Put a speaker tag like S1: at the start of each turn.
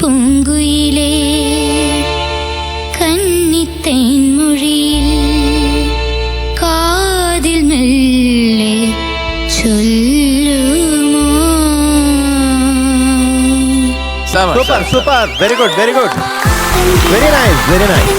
S1: பூங்குயிலே கன்னித்தேன் மொழியில் காதில் மெல்லே சொல்லுமோ?
S2: Super super very good very good very nice very nice